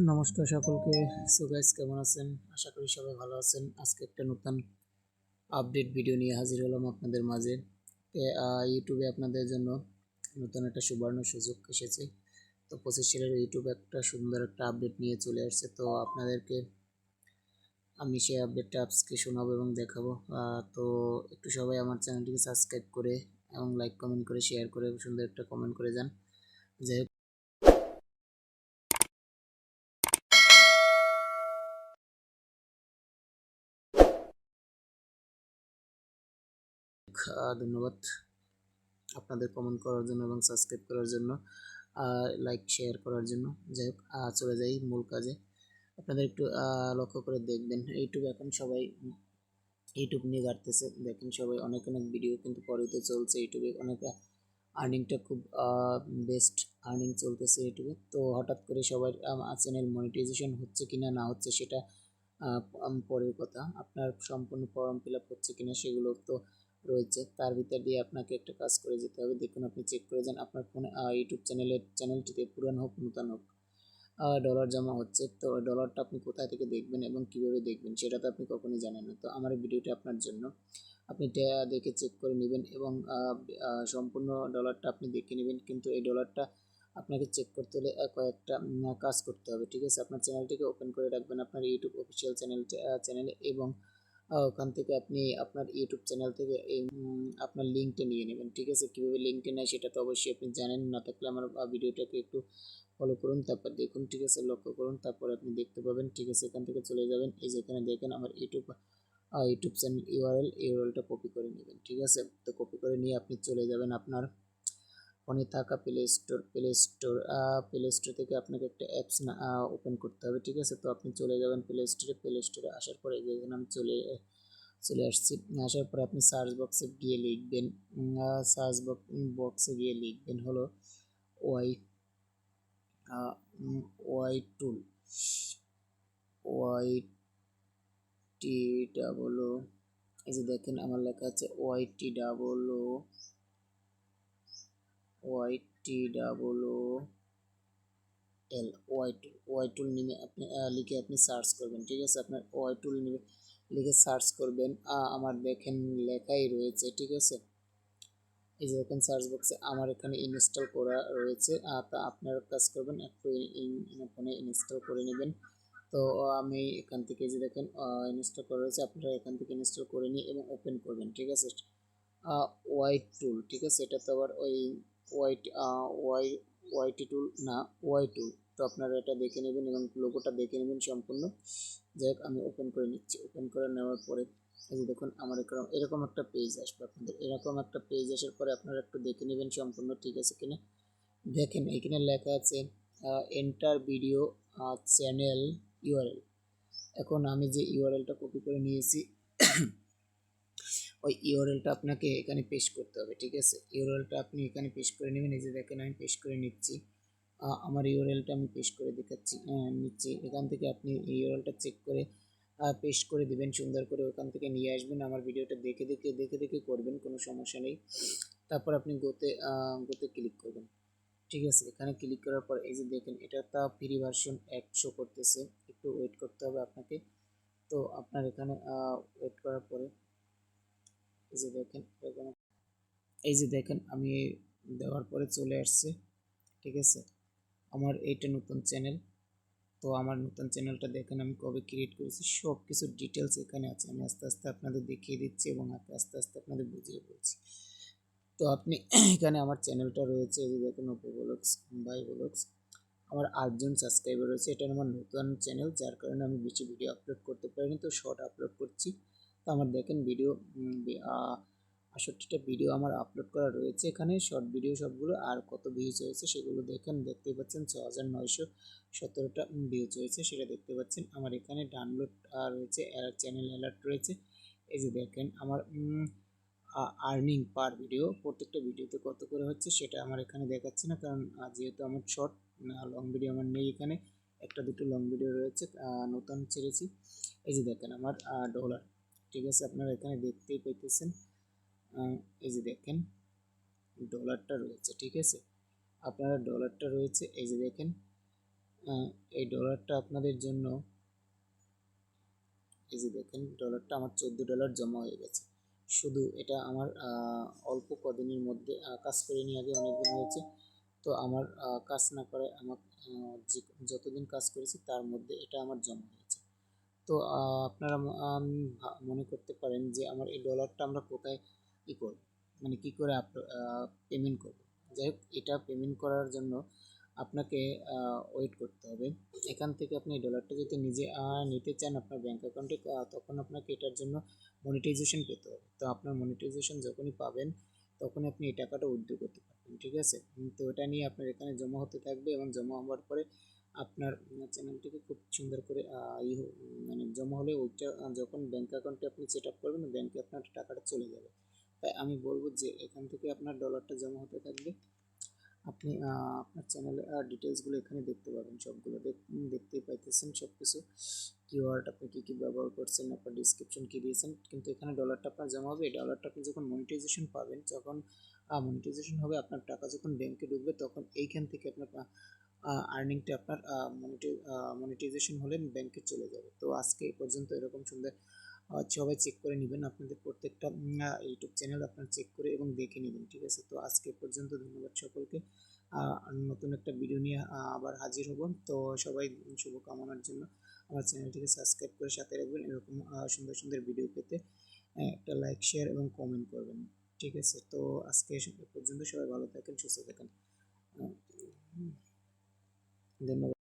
নমস্কার সকলকে। সো কেমন আছেন? আশা করি সবাই ভালো আছেন। আজকে একটা নতুন আপডেট ভিডিও নিয়ে হাজির হলাম আপনাদের মাঝে। ইউটিউবে আপনাদের জন্য নতুন একটা সুবর্ণ সুযোগ এসেছে। তো পঁচিশ সালের ইউটিউবে একটা সুন্দর একটা আপডেট নিয়ে চলে আসছে। তো আপনাদেরকে আমি সেই আপডেটটা আজকে শোনাবো এবং দেখাবো। তো একটু সবাই আমার চ্যানেলটিকে সাবস্ক্রাইব করে এবং লাইক কমেন্ট করে শেয়ার করে, সুন্দর একটা কমেন্ট করে যান। যাই ধন্যবাদ আপনাদের কমেন্ট করার জন্য এবং সাবস্ক্রাইব করার জন্য লাইক শেয়ার করার জন্য। যাই হোক চলে যাই মূল কাজে। আপনাদের একটু লক্ষ্য করে দেখবেন ইউটিউব এখন সবাই ইউটিউব নিয়ে ঘাটতেছে। দেখেন সবাই অনেক অনেক ভিডিও কিন্তু পরেতে চলছে ইউটিউবে অনেক আর্নিংটা খুব বেস্ট আর্নিং চলতেছে ইউটিউবে তো হঠাৎ করে সবার চ্যানেল মনিটাইজেশন হচ্ছে কিনা, না হচ্ছে সেটা পরের কথা। আপনার সম্পূর্ণ ফর্ম ফিল আপ হচ্ছে কিনা সেগুলো তো রয়েছে, তার ভিতর দিয়ে আপনাকে একটা কাজ করে যেতে হবে। দেখুন, আপনি চেক করে যান, আপনার ফোনে ইউটিউব চ্যানেলের চ্যানেলটিতে পুরান হোক, নূতন হোক ডলার জমা হচ্ছে। তো ডলারটা আপনি কোথায় থেকে দেখবেন এবং কীভাবে দেখবেন, সেটা তো আপনি কখনোই জানেন না। তো আমার ভিডিওটা আপনার জন্য। আপনি দেখে চেক করে নেবেন এবং সম্পূর্ণ ডলারটা আপনি দেখে নেবেন। কিন্তু এই ডলারটা আপনাকে চেক করতে হলে কয়েকটা কাজ করতে হবে। ঠিক আছে? আপনার চ্যানেলটিকে ওপেন করে রাখবেন, আপনার ইউটিউব অফিসিয়াল চ্যানেল চ্যানেলে এবং ওখান থেকে আপনি আপনার ইউটিউব চ্যানেল থেকে এই আপনার লিঙ্কটা নিয়ে নেবেন, ঠিক আছে? কীভাবে লিঙ্কটা নেয় সেটা তো অবশ্যই আপনি জানেন, না থাকলে আমার ভিডিওটাকে একটু ফলো করুন, তারপর দেখুন, ঠিক আছে? লক্ষ্য করুন, তারপর আপনি দেখতে পাবেন, ঠিক আছে? এখান থেকে চলে যাবেন, এই যে এখানে দেখেন আমার ইউটিউব ইউটিউব চ্যানেল ইউআরএল ইউআরএলটা কপি করে নেবেন, ঠিক আছে? তো কপি করে নিয়ে আপনি চলে যাবেন আপনার ফোনে থাকা play store play store play store থেকে আপনাকে একটা অ্যাপস না ওপেন করতে হবে, ঠিক আছে? তো আপনি চলে যাবেন প্লে স্টোরে প্লে স্টোরে আসার পরে এই যে এখানে আমি চলে চলে আসছি। আসার পরে আপনি সার্চ বক্সে গিয়ে লিখবেন সার্চ বক্সে গিয়ে লিখবেন হলো Y Y tool Y T double O এই যে দেখেন আমার লেখা আছে Y T double O Y T double O L Y tool Y tool নিয়ে আপনি লিখে আপনি সার্চ করবেন, ঠিক আছে? আপনার ওয়াই টুল নিয়ে লিখে সার্চ করবেন। আমার দেখেন লেখাই রয়েছে, ঠিক আছে? এই যে দেখেন সার্চ বক্সে আমার এখানে ইনস্টল করা রয়েছে। তা আপনারা কাজ করবেন, একটু ফোনে ইনস্টল করে নেবেন। তো, আমি এখান থেকে যে দেখেন ইনস্টল করা রয়েছে, আপনারা এখান থেকে ইনস্টল করে নিয়ে এবং ওপেন করবেন, ঠিক আছে? ওয়াইট টুল ঠিক আছে? এটা তো আবার ওই ওয়াইট ওয়াই ওয়াইটি টুল, না ওয়াই টুল। তো আপনারা এটা দেখে নেবেন এবং লোগোটা দেখে নেবেন সম্পূর্ণ। যাই হোক আমি ওপেন করে নিচ্ছি। ওপেন করে নেওয়ার পরে, এই দেখুন, আমার এরকম এরকম একটা পেজ আসবে আপনাদের। এরকম একটা পেজ আসার পরে আপনারা একটু দেখে নেবেন সম্পূর্ণ, ঠিক আছে কিনা? দেখেন, এখানে লেখা আছে এন্টার ভিডিও চ্যানেল ইউআরএল এখন আমি যে ইউআরএলটা কপি করে নিয়েছি ওই ইউআরএলটা আপনাকে এখানে পেশ করতে হবে, ঠিক আছে? ইউআরএলটা আপনি এখানে পেশ করে নেবেন, এই যে দেখেন আমি পেশ করে নিচ্ছি। আমার ইউআরএলটা আমি পেশ করে দেখাচ্ছি নিচ্ছি। এখান থেকে আপনি ইউআরএলটা চেক করে পেস্ট করে দিবেন, সুন্দর করে ওখান থেকে নিয়ে আসবেন, আমার ভিডিওটা দেখে দেখে দেখে দেখে করবেন, কোনো সমস্যা নেই। তারপর আপনি গোতে গোতে ক্লিক করবেন, ঠিক আছে? এখানে ক্লিক করার পর এই যে দেখেন, এটা তা ফ্রি ভার্সন এক শো করতেছে, একটু ওয়েট করতে হবে আপনাকে। তো আপনার এখানে ওয়েট করার পরে এই যে দেখেন এখানে এই যে দেখেন, আমি দেওয়ার পরে চলে আসছে, ঠিক আছে? আমার এইটা নতুন চ্যানেল তো আমার নতুন চ্যানেলটা দেখেন, আমি কবে ক্রিয়েট করেছি সব কিছু ডিটেলস এখানে আছে। আমি আস্তে আস্তে আপনাদের দেখিয়ে দিচ্ছি এবং আস্তে আস্তে আপনাদের বুঝিয়ে বলছি। তো আপনি এখানে আমার চ্যানেলটা রয়েছে, এই যে দেখেন ওপো ব্লগস বাই ব্লগস আমার আটজন সাবস্ক্রাইবার রয়েছে, এটা আমার নতুন চ্যানেল যার কারণে আমি বেশি ভিডিও আপলোড করতে পারিনি, তো শর্ট আপলোড করছি। তো আমার দেখেন ভিডিও আষট্টিটা ভিডিও আমার আপলোড করা রয়েছে এখানে। শর্ট ভিডিও সবগুলো, আর কত ভিউজ হয়েছে সেগুলো দেখেন দেখতে পাচ্ছেন ছ হাজার নয়শো সতেরোটা ভিউজ হয়েছে, সেটা দেখতে পাচ্ছেন। আমার এখানে ডাউনলোড রয়েছে চ্যানেল অ্যালার্ট রয়েছে। এই যে দেখেন, আমার আর্নিং পার ভিডিও প্রত্যেকটা ভিডিওতে কত করে হচ্ছে সেটা আমার এখানে দেখাচ্ছে না, কারণ যেহেতু আমার শর্ট লং ভিডিও আমার নেই এখানে, একটা দুটো লং ভিডিও রয়েছে নতুন ছেড়েছি। এই যে দেখেন আমার ডলার ঠিক আছে, আপনারা এখানে দেখতেই পাইতেছেন। এই যে দেখেন ডলারটা রয়েছে, ঠিক আছে? আপনারা ডলারটা রয়েছে, এই যে দেখেন এই ডলারটা আপনাদের জন্য, এই যে দেখেন ডলারটা আমার চোদ্দ ডলার জমা হয়ে গেছে। শুধু এটা আমার অল্প কদিনের মধ্যে কাজ করে নিয়ে আগে অনেকদিন হয়েছে। তো আমার কাজ না করে আমার যতদিন কাজ করেছি, তার মধ্যে এটা আমার জমা তো আপনারা মনে করতে পারেন যে আমার এই ডলারটা আমরা কোথায় ই করব? মানে কি করে পেমেন্ট করব? যাই হোক, এটা পেমেন্ট করার জন্য আপনাকে ওয়েট করতে হবে। এখান থেকে আপনি ডলারটা যদি নিজে নিতে চান আপনার ব্যাঙ্ক অ্যাকাউন্টে তখন আপনাকে এটার জন্য মনিটাইজেশন পেতে হবে। তো আপনার মনিটাইজেশন যখনই পাবেন তখন আপনি এই টাকাটা উইথড্র করতে পারবেন, ঠিক আছে? তো এটা নিয়ে আপনার এখানে জমা হতে থাকবে এবং জমা হওয়ার পরে আপনার চ্যানেলটিকে খুব সুন্দর করে মানে জমা হলে ওইটা যখন ব্যাঙ্ক অ্যাকাউন্টে আপনি সেট আপ করবেন ব্যাঙ্কে আপনার টাকাটা চলে যাবে। তাই আমি বলব যে এখান থেকে আপনার ডলারটা জমা হতে থাকবে। আপনি আপনার চ্যানেলের ডিটেলসগুলো এখানে দেখতে পাবেন। সবগুলো দেখ- দেখতেই পাইতেছেন সব কিছু কিওয়ার্ড আপনি কী কী ব্যবহার করছেন, আপনার ডিসক্রিপশন কী দিয়েছেন, কিন্তু এখানে ডলারটা আপনার জমা হবে। ডলারটা আপনি যখন মনিটাইজেশন পাবেন, যখন মনিটাইজেশন হবে, আপনার টাকা যখন ব্যাংকে ঢুকবে, তখন এইখান থেকে আপনার আর্নিংটা আপনার মনিটাইজেশন হলে ব্যাংকে চলে যাবে। তো আজকে এই পর্যন্ত এরকম সুন্দর সবাই চেক করে নেবেন। আপনাদের প্রত্যেকটা ইউটিউব চ্যানেল আপনার চেক করে এবং দেখে নেবেন, ঠিক আছে? তো আজকে পর্যন্ত ধন্যবাদ সকলকে। নতুন একটা ভিডিও নিয়ে আবার হাজির হব। তো সবাই শুভকামনার জন্য আমার চ্যানেলটিকে সাবস্ক্রাইব করে সাথে রাখবেন। এরকম সুন্দর সুন্দর ভিডিও পেতে একটা লাইক শেয়ার এবং কমেন্ট করবেন, ঠিক আছে? তো আজকে পর্যন্ত সবাই ভালো থাকেন, সুস্থ থাকেন। ধন্যবাদ